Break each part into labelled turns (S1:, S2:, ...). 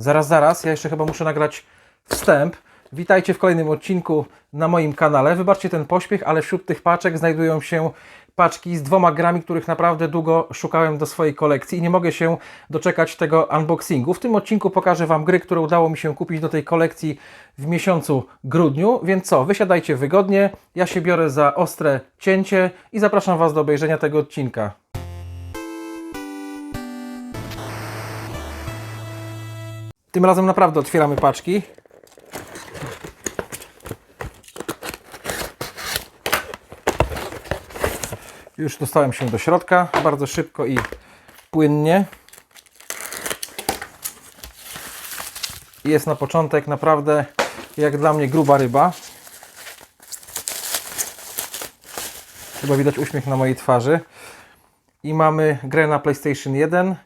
S1: Zaraz, zaraz, ja jeszcze chyba muszę nagrać wstęp. Witajcie w kolejnym odcinku na moim kanale. Wybaczcie ten pośpiech, ale wśród tych paczek znajdują się paczki z dwoma grami, których naprawdę długo szukałem do swojej kolekcji i nie mogę się doczekać tego unboxingu. W tym odcinku pokażę Wam gry, które udało mi się kupić do tej kolekcji w miesiącu grudniu. Więc co, wysiadajcie wygodnie, ja się biorę za ostre cięcie i zapraszam Was do obejrzenia tego odcinka. Tym razem naprawdę otwieramy paczki. Już dostałem się do środka bardzo szybko i płynnie. Jest na początek naprawdę jak dla mnie gruba ryba. Chyba widać uśmiech na mojej twarzy. I mamy grę na PlayStation 1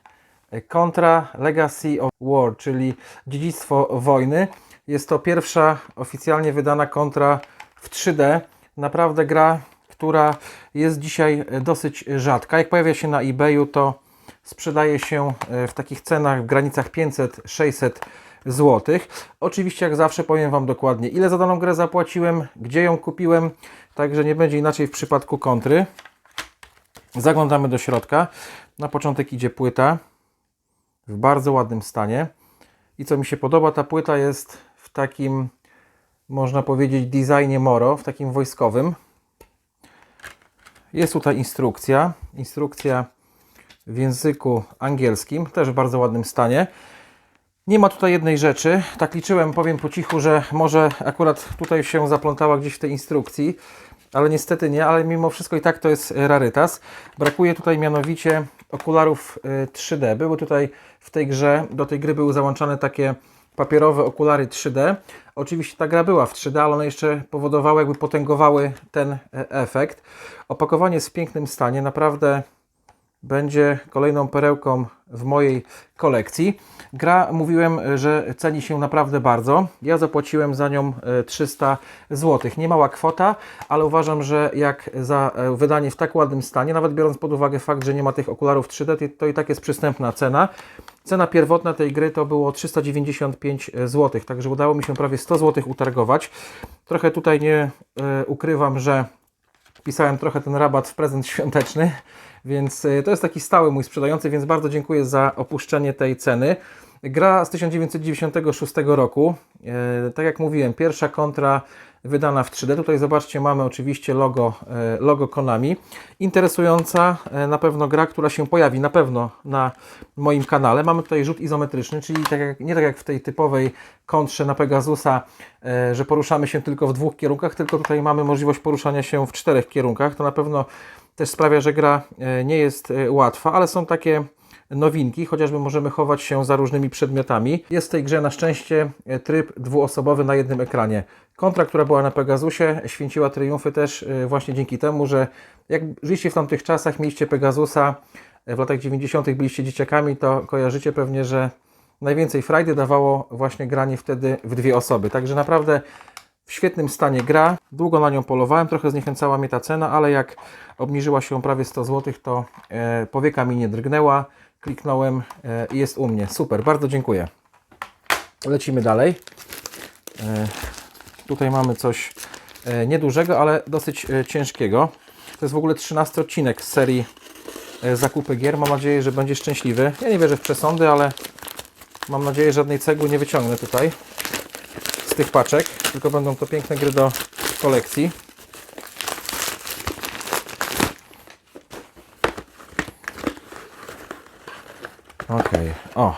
S1: Contra Legacy of War, czyli Dziedzictwo Wojny. Jest to pierwsza oficjalnie wydana kontra w 3D. Naprawdę gra, która jest dzisiaj dosyć rzadka. Jak pojawia się na eBayu, to sprzedaje się w takich cenach w granicach 500-600 zł. Oczywiście, jak zawsze, powiem Wam dokładnie, ile za daną grę zapłaciłem, gdzie ją kupiłem, także nie będzie inaczej w przypadku kontry. Zaglądamy do środka. Na początek idzie płyta w bardzo ładnym stanie. I co mi się podoba, ta płyta jest w takim, można powiedzieć, designie Moro, w takim wojskowym. Jest tutaj instrukcja. Instrukcja w języku angielskim, też w bardzo ładnym stanie. Nie ma tutaj jednej rzeczy. Tak liczyłem, powiem po cichu, że może akurat tutaj się zaplątała gdzieś w tej instrukcji, ale niestety nie, ale mimo wszystko i tak to jest rarytas. Brakuje tutaj mianowicie okularów y, 3D. Były tutaj w tej grze, do tej gry były załączane takie papierowe okulary 3D. Oczywiście ta gra była w 3D, ale one jeszcze powodowały, jakby potęgowały ten e, efekt. Opakowanie jest w pięknym stanie, naprawdę będzie kolejną perełką w mojej kolekcji. Gra, mówiłem, że ceni się naprawdę bardzo. Ja zapłaciłem za nią e, 300 zł. Nie mała kwota, ale uważam, że jak za e, wydanie w tak ładnym stanie, nawet biorąc pod uwagę fakt, że nie ma tych okularów 3D, to i tak jest przystępna cena. Cena pierwotna tej gry to było 395 zł, także udało mi się prawie 100 zł utargować. Trochę tutaj nie e, ukrywam, że pisałem trochę ten rabat w prezent świąteczny, więc y, to jest taki stały mój sprzedający, więc bardzo dziękuję za opuszczenie tej ceny. Gra z 1996 roku. E, Tak jak mówiłem, pierwsza kontra wydana w 3D. Tutaj zobaczcie, mamy oczywiście logo, e, logo Konami. Interesująca e, na pewno gra, która się pojawi na pewno na moim kanale. Mamy tutaj rzut izometryczny, czyli tak jak, nie tak jak w tej typowej kontrze na Pegasusa, e, że poruszamy się tylko w dwóch kierunkach, tylko tutaj mamy możliwość poruszania się w czterech kierunkach. To na pewno też sprawia, że gra nie jest łatwa, ale są takie nowinki, chociażby możemy chować się za różnymi przedmiotami. Jest w tej grze na szczęście e, tryb dwuosobowy na jednym ekranie. Kontra, która była na Pegasusie, święciła triumfy też e, właśnie dzięki temu, że jak żyliście w tamtych czasach, mieliście Pegasusa, e, w latach 90. byliście dzieciakami, to kojarzycie pewnie, że najwięcej frajdy dawało właśnie granie wtedy w dwie osoby. Także naprawdę w świetnym stanie gra. Długo na nią polowałem, trochę zniechęcała mnie ta cena, ale jak obniżyła się prawie 100 zł, to powieka mi nie drgnęła. Kliknąłem e, i jest u mnie. Super, bardzo dziękuję. Lecimy dalej. E, tutaj mamy coś e, niedużego, ale dosyć ciężkiego. To jest w ogóle 13 odcinek z serii zakupy gier. Mam nadzieję, że będzie szczęśliwy. Ja nie wierzę w przesądy, ale mam nadzieję, że żadnej cegły nie wyciągnę tutaj z tych paczek, tylko będą to piękne gry do kolekcji. Ok, o.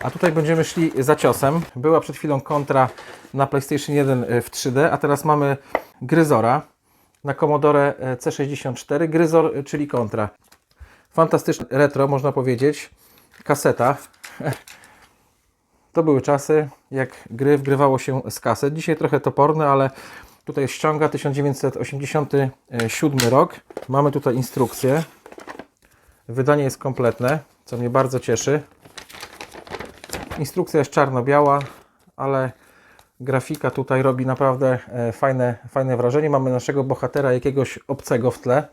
S1: A tutaj będziemy szli za ciosem. Była przed chwilą kontra na PlayStation 1 w 3D, a teraz mamy Gryzora na Commodore C64. Gryzor, czyli kontra. Fantastyczne retro, można powiedzieć. Kaseta. To były czasy, jak gry wgrywało się z kaset. Dzisiaj trochę toporne, ale tutaj ściąga 1987 rok. Mamy tutaj instrukcję. Wydanie jest kompletne, co mnie bardzo cieszy. Instrukcja jest czarno-biała, ale grafika tutaj robi naprawdę e, fajne, fajne wrażenie. Mamy naszego bohatera, jakiegoś obcego w tle.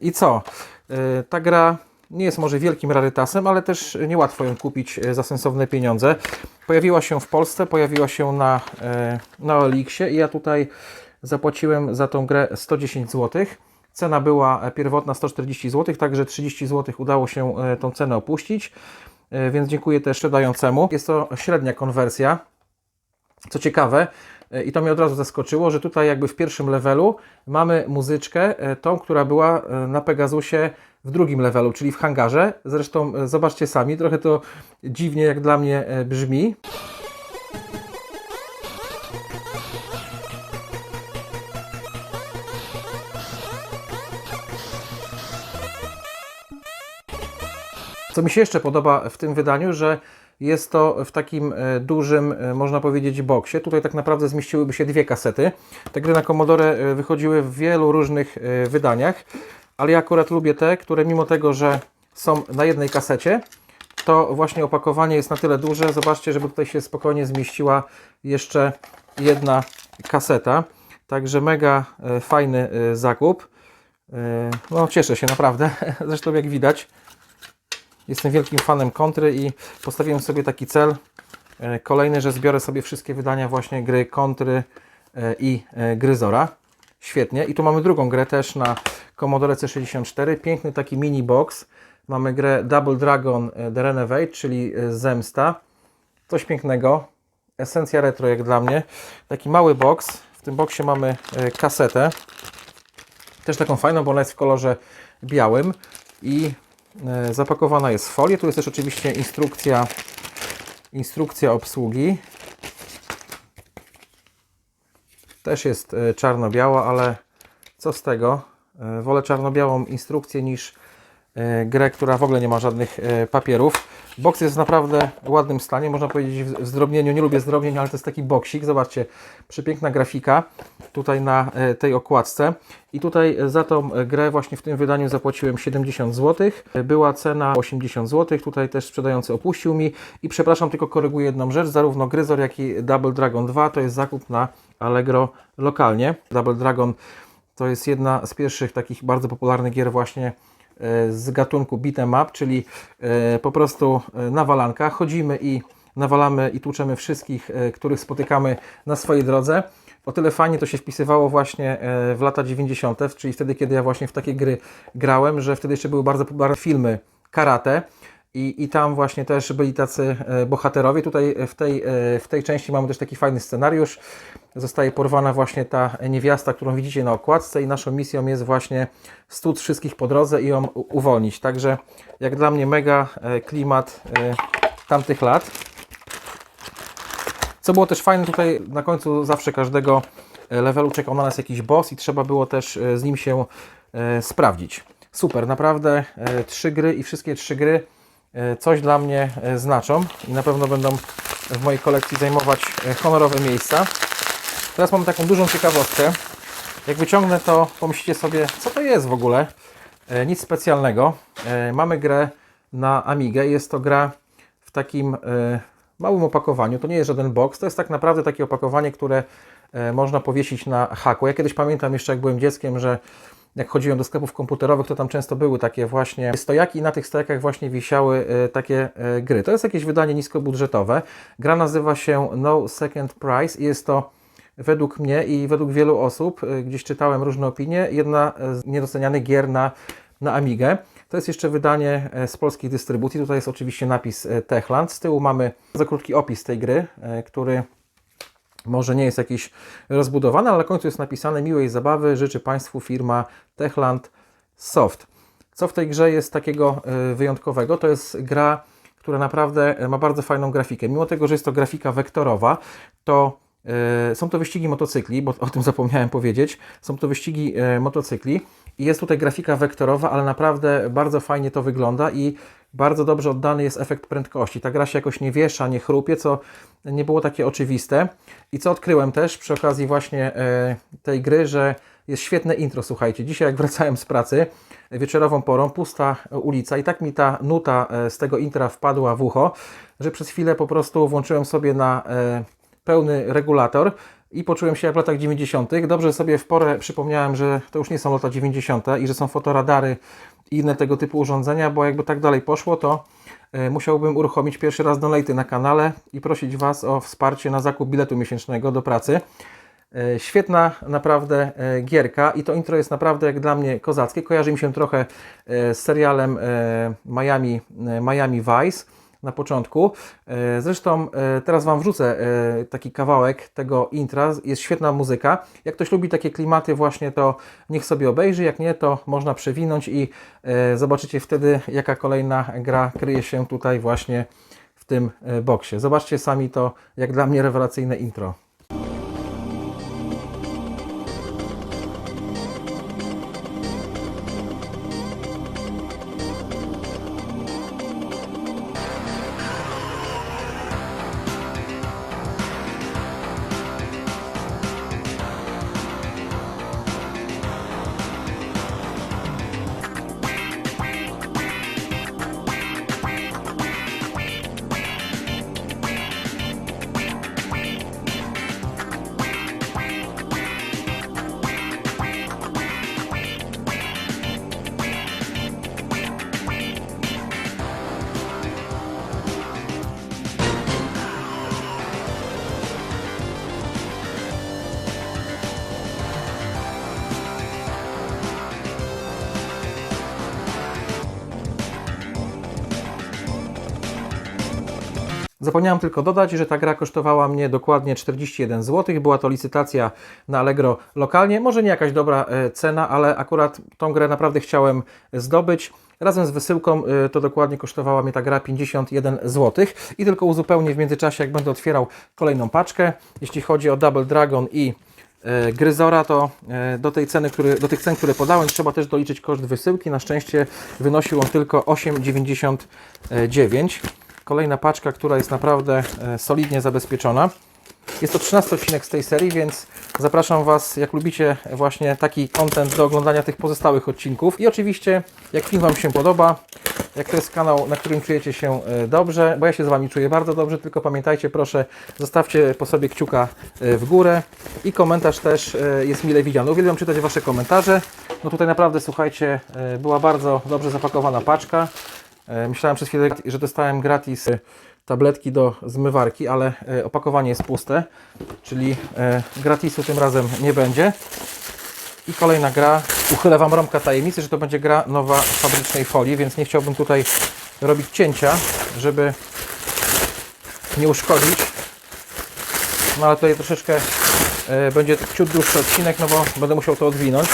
S1: I co? Y, Ta gra Nie jest może wielkim rarytasem, ale też niełatwo ją kupić e, za sensowne pieniądze. Pojawiła się w Polsce, pojawiła się na, e, na Elixie i ja tutaj zapłaciłem za tą grę 110 zł. Cena była e, pierwotna 140 zł, także 30 zł udało się e, tą cenę opuścić, e, więc dziękuję też sprzedającemu. Jest to średnia konwersja. Co ciekawe, i to mnie od razu zaskoczyło, że tutaj jakby w pierwszym levelu mamy muzyczkę, tą, która była na Pegasusie w drugim levelu, czyli w hangarze. Zresztą zobaczcie sami, trochę to dziwnie jak dla mnie brzmi. Co mi się jeszcze podoba w tym wydaniu, że jest to w takim e, dużym, e, można powiedzieć, boksie. Tutaj tak naprawdę zmieściłyby się dwie kasety. Te gry na Commodore e, wychodziły w wielu różnych wydaniach, ale ja akurat lubię te, które mimo tego, że są na jednej kasecie, to właśnie opakowanie jest na tyle duże. Zobaczcie, żeby tutaj się spokojnie zmieściła jeszcze jedna kaseta. Także mega fajny zakup. No, cieszę się naprawdę. Zresztą, jak widać, Jestem wielkim fanem kontry i postawiłem sobie taki cel e, kolejny, że zbiorę sobie wszystkie wydania właśnie gry kontry e, i e, gryzora. Świetnie. I tu mamy drugą grę też na Commodore C64. Piękny taki mini box. Mamy grę Double Dragon The Renovate, czyli Zemsta. Coś pięknego. Esencja retro jak dla mnie. Taki mały box. W tym boxie mamy kasetę. Też taką fajną, bo ona jest w kolorze białym i zapakowana jest w folię. Tu jest też oczywiście instrukcja, instrukcja obsługi. Też jest e, czarno-biała, ale co z tego? E, Wolę czarno-białą instrukcję niż e, grę, która w ogóle nie ma żadnych e, papierów. Box jest w naprawdę ładnym stanie, można powiedzieć w zdrobnieniu. Nie lubię zdrobnień, ale to jest taki boksik. Zobaczcie, przepiękna grafika tutaj na e, tej okładce. I tutaj za tą grę właśnie w tym wydaniu zapłaciłem 70 zł. Była cena 80 zł. Tutaj też sprzedający opuścił mi. I przepraszam, tylko koryguję jedną rzecz. Zarówno Gryzor, jak i Double Dragon 2 to jest zakup na Allegro lokalnie. Double Dragon to jest jedna z pierwszych takich bardzo popularnych gier właśnie z gatunku beat'em up, czyli e, po prostu e, nawalanka. Chodzimy i nawalamy i tłuczemy wszystkich, e, których spotykamy na swojej drodze. O tyle fajnie to się wpisywało właśnie e, w lata 90., czyli wtedy, kiedy ja właśnie w takie gry grałem, że wtedy jeszcze były bardzo popularne filmy karate. I, I tam właśnie też byli tacy e, bohaterowie. Tutaj w tej, e, w tej części mamy też taki fajny scenariusz. Zostaje porwana właśnie ta niewiasta, którą widzicie na okładce i naszą misją jest właśnie stłuc wszystkich po drodze i ją uwolnić. Także jak dla mnie mega e, klimat tamtych lat. Co było też fajne, tutaj na końcu zawsze każdego levelu czekał na nas jakiś boss i trzeba było też z nim się sprawdzić. Super, naprawdę trzy gry i wszystkie trzy gry coś dla mnie e, znaczą i na pewno będą w mojej kolekcji zajmować e, honorowe miejsca. Teraz mam taką dużą ciekawostkę. Jak wyciągnę to, pomyślicie sobie, co to jest w ogóle. E, nic specjalnego. E, mamy grę na Amigę. Jest to gra w takim e, małym opakowaniu. To nie jest żaden box. To jest tak naprawdę takie opakowanie, które e, można powiesić na haku. Ja kiedyś pamiętam jeszcze, jak byłem dzieckiem, że jak chodziłem do sklepów komputerowych, to tam często były takie właśnie stojaki i na tych stojakach właśnie wisiały e, takie e, gry. To jest jakieś wydanie niskobudżetowe. Gra nazywa się No Second Price i jest to według mnie i według wielu osób, y, gdzieś czytałem różne opinie, jedna z niedocenianych gier na, na Amigę. To jest jeszcze wydanie e, z polskiej dystrybucji. Tutaj jest oczywiście napis e, Techland. Z tyłu mamy bardzo krótki opis tej gry, e, który może nie jest jakiś rozbudowany, ale na końcu jest napisane miłej zabawy życzy Państwu firma Techland Soft. Co w tej grze jest takiego e, wyjątkowego? To jest gra, która naprawdę e, ma bardzo fajną grafikę. Mimo tego, że jest to grafika wektorowa, to e, są to wyścigi motocykli, bo o tym zapomniałem powiedzieć. Są to wyścigi motocykli jest tutaj grafika wektorowa, ale naprawdę bardzo fajnie to wygląda i bardzo dobrze oddany jest efekt prędkości. Ta gra się jakoś nie wiesza, nie chrupie, co nie było takie oczywiste. I co odkryłem też przy okazji właśnie e, tej gry, że jest świetne intro, słuchajcie. Dzisiaj jak wracałem z pracy, wieczorową porą, pusta ulica i tak mi ta nuta e, z tego intra wpadła w ucho, że przez chwilę po prostu włączyłem sobie na e, pełny regulator, i poczułem się jak w latach 90. Dobrze sobie w porę przypomniałem, że to już nie są lata 90. i że są fotoradary i inne tego typu urządzenia, bo jakby tak dalej poszło, to e, musiałbym uruchomić pierwszy raz donaty na kanale i prosić Was o wsparcie na zakup biletu miesięcznego do pracy. E, Świetna naprawdę e, gierka i to intro jest naprawdę jak dla mnie kozackie. Kojarzy mi się trochę z serialem Miami, Miami Vice na początku. E, Zresztą e, teraz Wam wrzucę e, taki kawałek tego intra. Jest świetna muzyka. Jak ktoś lubi takie klimaty właśnie, to niech sobie obejrzy. Jak nie, to można przewinąć i zobaczycie wtedy, jaka kolejna gra kryje się tutaj właśnie w tym boksie. Zobaczcie sami to, jak dla mnie rewelacyjne intro. Zapomniałem tylko dodać, że ta gra kosztowała mnie dokładnie 41 zł. Była to licytacja na Allegro lokalnie. Może nie jakaś dobra e, cena, ale akurat tą grę naprawdę chciałem zdobyć. Razem z wysyłką e, to dokładnie kosztowała mnie ta gra 51 zł. I tylko uzupełnię w międzyczasie, jak będę otwierał kolejną paczkę. Jeśli chodzi o Double Dragon i e, Gryzora, to do, tej ceny, który, do tych cen, które podałem, trzeba też doliczyć koszt wysyłki. Na szczęście wynosił on tylko 8,99. Kolejna paczka, która jest naprawdę e, solidnie zabezpieczona. Jest to 13 odcinek z tej serii, więc zapraszam Was, jak lubicie właśnie taki content do oglądania tych pozostałych odcinków. I oczywiście, jak film Wam się podoba, jak to jest kanał, na którym czujecie się e, dobrze, bo ja się z Wami czuję bardzo dobrze, tylko pamiętajcie proszę, zostawcie po sobie kciuka e, w górę i komentarz też jest mile widziany. Uwielbiam czytać Wasze komentarze. No tutaj naprawdę, słuchajcie, była bardzo dobrze zapakowana paczka. E, Myślałem przez chwilę, że dostałem gratis e, tabletki do zmywarki, ale e, opakowanie jest puste, czyli gratisu tym razem nie będzie. I kolejna gra. Uchylę Wam rąbka tajemnicy, że to będzie gra nowa w fabrycznej folii, więc nie chciałbym tutaj robić cięcia, żeby nie uszkodzić. No ale tutaj troszeczkę będzie ciut dłuższy odcinek, no bo będę musiał to odwinąć.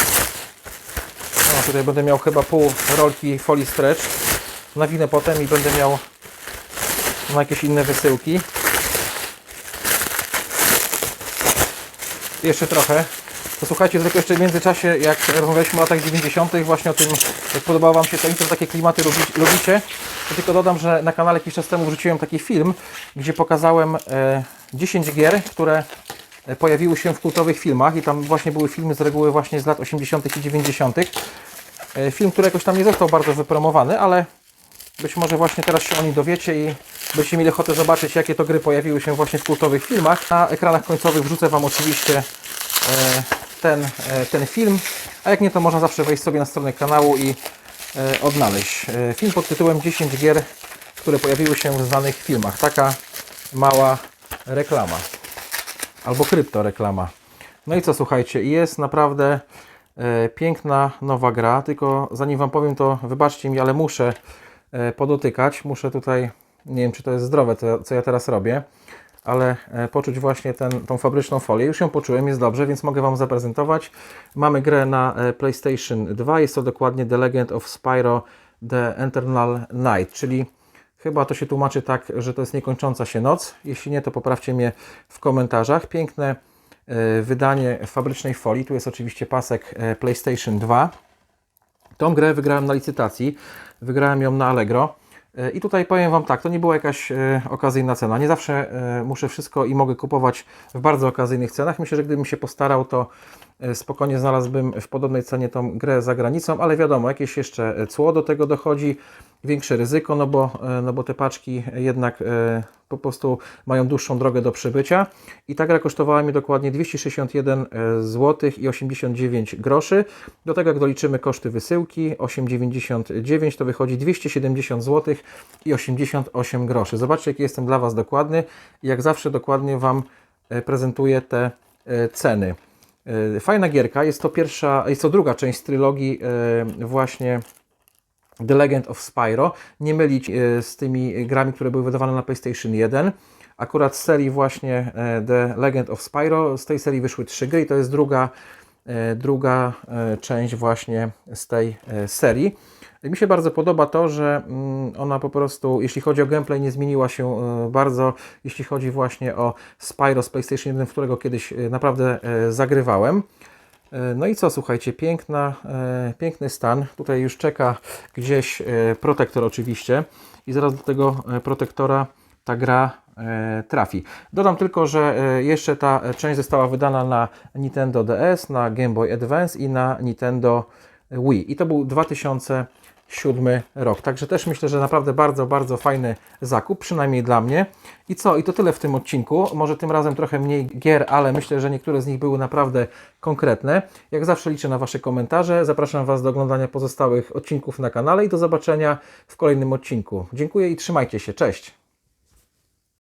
S1: No, tutaj będę miał chyba pół rolki folii stretch. Nawinę potem i będę miał na jakieś inne wysyłki. Jeszcze trochę. To słuchajcie, tylko jeszcze w międzyczasie, jak rozmawialiśmy o latach 90., właśnie o tym, jak podobało Wam się to intro, takie klimaty lubi- lubicie, to tylko dodam, że na kanale jakiś czas temu wrzuciłem taki film, gdzie pokazałem e, 10 gier, które e, pojawiły się w kultowych filmach i tam właśnie były filmy z reguły właśnie z lat 80. i 90. E, Film, który jakoś tam nie został bardzo wypromowany, ale być może właśnie teraz się o nim dowiecie i będziecie mieli ochotę zobaczyć, jakie to gry pojawiły się właśnie w kultowych filmach. Na ekranach końcowych wrzucę Wam oczywiście e, ten, e, ten film, a jak nie, to można zawsze wejść sobie na stronę kanału i e, odnaleźć. Film pod tytułem 10 gier, które pojawiły się w znanych filmach. Taka mała reklama. Albo kryptoreklama. No i co, słuchajcie, jest naprawdę piękna nowa gra, tylko zanim Wam powiem, to wybaczcie mi, ale muszę podotykać, muszę tutaj, nie wiem czy to jest zdrowe, to, co ja teraz robię, ale e, poczuć właśnie ten, tą fabryczną folię. Już ją poczułem, jest dobrze, więc mogę Wam zaprezentować. Mamy grę na e, PlayStation 2, jest to dokładnie The Legend of Spyro The Eternal Night, czyli Chyba to się tłumaczy tak, że to jest niekończąca się noc. Jeśli nie, to poprawcie mnie w komentarzach. Piękne e, wydanie fabrycznej folii. Tu jest oczywiście pasek e, PlayStation 2. Tą grę wygrałem na licytacji. Wygrałem ją na Allegro. E, I tutaj powiem Wam tak, to nie była jakaś e, okazyjna cena. Nie zawsze e, muszę wszystko i mogę kupować w bardzo okazyjnych cenach. Myślę, że gdybym się postarał, to spokojnie znalazłbym w podobnej cenie tą grę za granicą, ale wiadomo, jakieś jeszcze e, cło do tego dochodzi, większe ryzyko, no bo, e, no bo te paczki jednak e, po prostu mają dłuższą drogę do przebycia i ta gra kosztowała mi dokładnie 261 zł i 89 groszy. Do tego jak doliczymy koszty wysyłki 8,99 to wychodzi 270 zł i 88 groszy. Zobaczcie jaki jestem dla Was dokładny jak zawsze dokładnie Wam e, prezentuję te e, ceny. E, Fajna gierka, jest to pierwsza, jest to druga część trylogii e, właśnie The Legend of Spyro. Nie mylić e, z tymi grami, które były wydawane na PlayStation 1. Akurat z serii właśnie The Legend of Spyro, z tej serii wyszły trzy gry i to jest druga, druga e, część właśnie z tej e, serii. Mi się bardzo podoba to, że mm, ona po prostu, jeśli chodzi o gameplay, nie zmieniła się e, bardzo, jeśli chodzi właśnie o Spyro z PlayStation 1, w którego kiedyś e, naprawdę e, zagrywałem. E, No i co, słuchajcie, piękna, e, piękny stan. Tutaj już czeka gdzieś e, protektor oczywiście i zaraz do tego e, protektora ta gra e, trafi. Dodam tylko, że e, jeszcze ta część została wydana na Nintendo DS, na Game Boy Advance i na Nintendo Wii. I to był 2007 rok. Także też myślę, że naprawdę bardzo, bardzo fajny zakup, przynajmniej dla mnie. I co? I to tyle w tym odcinku. Może tym razem trochę mniej gier, ale myślę, że niektóre z nich były naprawdę konkretne. Jak zawsze liczę na Wasze komentarze. Zapraszam Was do oglądania pozostałych odcinków na kanale i do zobaczenia w kolejnym odcinku. Dziękuję i trzymajcie się. Cześć!